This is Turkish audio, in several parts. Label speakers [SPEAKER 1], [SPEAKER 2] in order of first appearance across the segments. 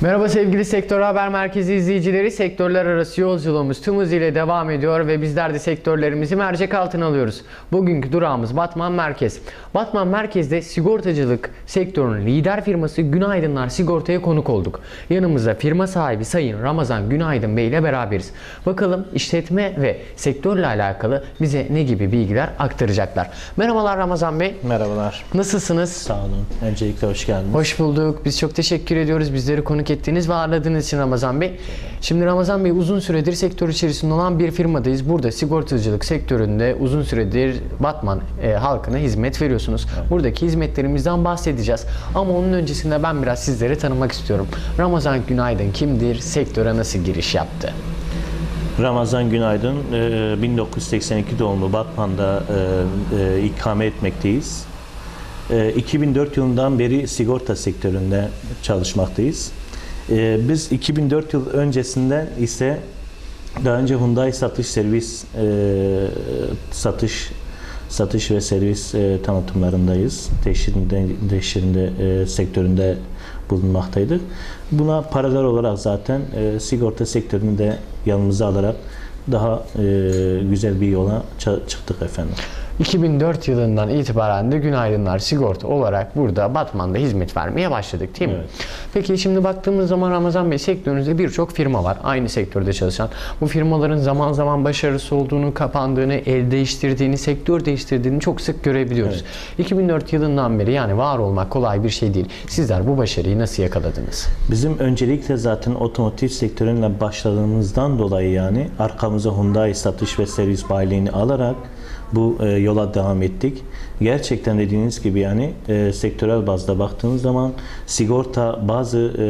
[SPEAKER 1] Merhaba sevgili Sektör Haber Merkezi izleyicileri. Sektörler arası yolculuğumuz tüm hızıyla devam ediyor ve bizler de sektörlerimizi mercek altına alıyoruz. Bugünkü durağımız Batman Merkez. Batman Merkez'de sigortacılık sektörünün lider firması Günaydınlar Sigorta'ya konuk olduk. Yanımızda firma sahibi Sayın Ramazan Günaydın Bey ile beraberiz. Bakalım işletme ve sektörle alakalı bize ne gibi bilgiler aktaracaklar. Merhabalar Ramazan Bey.
[SPEAKER 2] Merhabalar.
[SPEAKER 1] Nasılsınız?
[SPEAKER 2] Sağ olun. Öncelikle hoş geldiniz.
[SPEAKER 1] Hoş bulduk. Biz çok teşekkür ediyoruz bizleri konuk ettiğiniz ve ağırladığınız için Ramazan Bey. Şimdi Ramazan Bey uzun süredir sektör içerisinde olan bir firmadayız. Burada sigortacılık sektöründe uzun süredir Batman e, halkına hizmet veriyorsunuz. Buradaki hizmetlerimizden bahsedeceğiz. Ama onun öncesinde ben biraz sizleri tanımak istiyorum. Ramazan Günaydın kimdir? Sektöre nasıl giriş yaptı?
[SPEAKER 2] Ramazan Günaydın. e, 1982 doğumlu Batman'da e, e, ikame etmekteyiz. E, 2004 yılından beri sigorta sektöründe çalışmaktayız. E, Biz 2004 yıl öncesinden ise daha önce Hyundai satış servis e, satış satış ve servis e, tanıtımlarındayız. Teşhirinde, teşhirinde e, sektöründe bulunmaktaydık. Buna paralel olarak zaten e, sigorta sektörünü de yanımıza alarak daha e, güzel bir yola çıktık efendim.
[SPEAKER 1] 2004 yılından itibaren de Günaydınlar Sigorta olarak burada Batman'da hizmet vermeye başladık değil mi?
[SPEAKER 2] Evet.
[SPEAKER 1] Peki şimdi baktığımız zaman Ramazan Bey sektörünüzde birçok firma var. Aynı sektörde çalışan. Bu firmaların zaman zaman başarısız olduğunu, kapandığını, el değiştirdiğini, sektör değiştirdiğini çok sık görebiliyoruz. 2004 yılından beri yani var olmak kolay bir şey değil. Sizler bu başarıyı nasıl yakaladınız?
[SPEAKER 2] Bizim öncelikle zaten otomotiv sektörüne başladığımızdan dolayı yani arkamıza Hyundai satış ve servis bayiliğini alarak bu e, yola devam ettik. Gerçekten dediğiniz gibi yani e, sektörel bazda baktığımız zaman sigorta bazı e,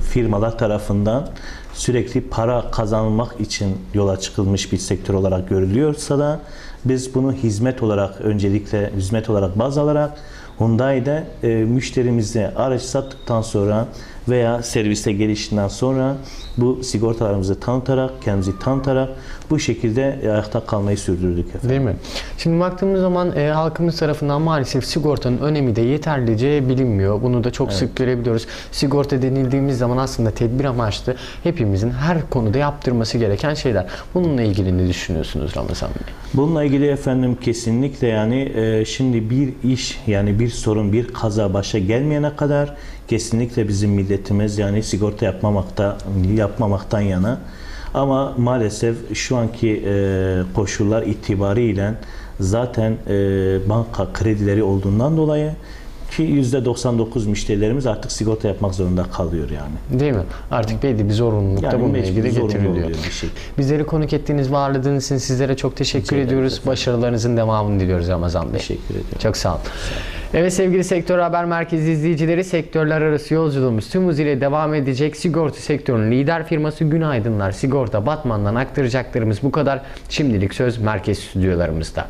[SPEAKER 2] firmalar tarafından sürekli para kazanmak için yola çıkılmış bir sektör olarak görülüyorsa da biz bunu hizmet olarak öncelikle hizmet olarak baz alarak Hyundai'de e, müşterimize araç sattıktan sonra veya servise gelişinden sonra bu sigortalarımızı tanıtarak, kendimizi tanıtarak bu şekilde ayakta kalmayı sürdürdük efendim.
[SPEAKER 1] Değil mi? Şimdi baktığımız zaman e, halkımız tarafından maalesef sigortanın önemi de yeterlice bilinmiyor. Bunu da çok sık görebiliyoruz. Sigorta denildiğimiz zaman aslında tedbir amaçlı hepimizin her konuda yaptırması gereken şeyler. Bununla ilgili ne düşünüyorsunuz Ramazan Bey?
[SPEAKER 2] Bununla ilgili efendim kesinlikle yani e, şimdi bir iş yani bir sorun bir kaza başa gelmeyene kadar kesinlikle bizim milletimiz yani sigorta yapmamakta yapmamaktan yana ama maalesef şu anki e, koşullar itibariyle zaten e, banka kredileri olduğundan dolayı ki %99 müşterilerimiz artık sigorta yapmak zorunda kalıyor yani.
[SPEAKER 1] Değil mi? Artık belli bir zorunluluk da
[SPEAKER 2] Yani
[SPEAKER 1] bununla ilgili getiriliyor.
[SPEAKER 2] bir şey.
[SPEAKER 1] Bizleri konuk ettiğiniz ve ağırladığınız için sizlere çok teşekkür
[SPEAKER 2] Rica
[SPEAKER 1] ediyoruz.
[SPEAKER 2] efendim.
[SPEAKER 1] Başarılarınızın devamını diliyoruz Ramazan Bey.
[SPEAKER 2] Teşekkür ediyorum.
[SPEAKER 1] Çok sağ olun. Evet sevgili Sektör Haber Merkezi izleyicileri sektörler arası yolculuğumuz tüm hızıyla devam edecek. Sigorta sektörünün lider firması Günaydınlar Sigorta Batman'dan aktaracaklarımız bu kadar. Şimdilik söz merkez stüdyolarımızda.